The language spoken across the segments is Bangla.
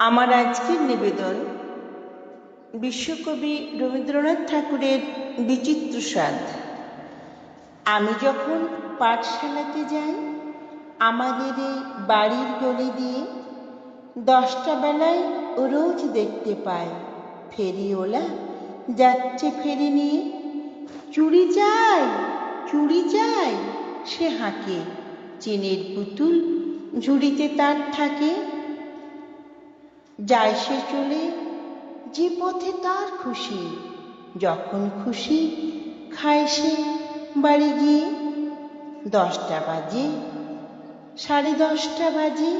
আমার আজকের নিবেদন বিশ্বকবি রবীন্দ্রনাথ ঠাকুরের বিচিত্র স্বাদ আমি যখন পাঠশালাতে যাই, আমাদের এই বাড়ির গলি দিয়ে দশটা বেলায় রোজ দেখতে পাই ফেরিওলা যাচ্ছে ফেরি নিয়ে। চুড়ি চাই চুড়ি চাই সে হাঁকে, চিনের পুতুল ঝুড়িতে তার থাকে। যায় সে চলে, যে পথে তার খুশি। যখন খুশি, খায় সে বাড়ি গিয়ে। দশটা বাজে, সাড়ে দশটা বাজে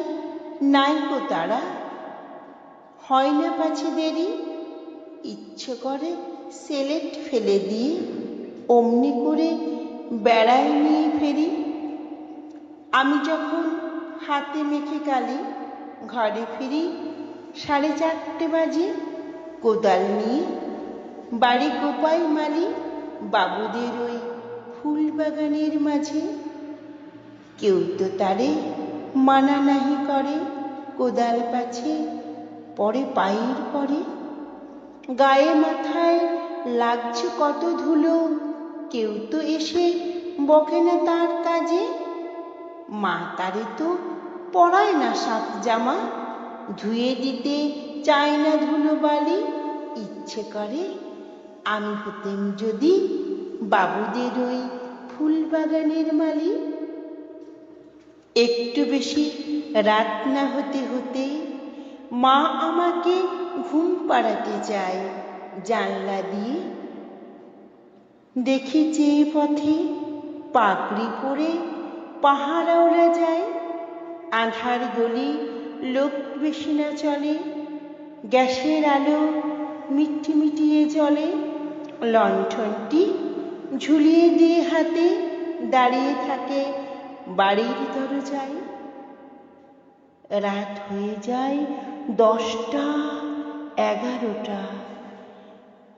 নাইকো তারা। হয় না পাছে দেরি, ইচ্ছে করে সেলেট ফেলে দিয়ে অমনি করে বেড়ায় নিয়ে ফেরি। আমি যখন হাতে মেখে কালি, ঘরে ফিরি সাড়ে চারটে বাজে। কোদাল নিয়ে বাড়ি গোপাই মালি বাবুদের ওই ফুল বাগানের মাঝে। কেউ তো তারে মানা নাহি করে, কোদাল পাছে পরে পায়ের পরে। গায়ে মাথায় লাগছে কত ধুলো, কেউ তো এসে বকে না তার কাজে। মা তারে তো পরায় না সাত জামা। ধুয়ে দিতে চায় না ধুলো বালি ইচ্ছে করে, আমি হতেম যদি বাবুদের ওই ফুল বাগানের মালি একটু বেশি রাত না হতে হতে মা আমাকে ঘুম পাড়াতে চায় জানলা দিয়ে। দেখি চেয়ে পথে পাগড়ি পরে পাহাড়াওরা যায়। আধার গলি লোক বেশি না চলে, গ্যাসের আলো মিটি মিটিয়ে চলে লণ্ঠনটি ঝুলিয়ে দিয়ে হাতে দাঁড়িয়ে থাকে বাড়ির দরজায়। রাত হয়ে যায় দশটা এগারোটা।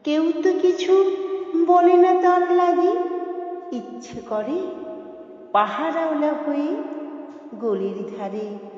কেউ তো কিছু বলে না তার লাগে। ইচ্ছে করে পাহারাওলা হয়ে গলির ধারে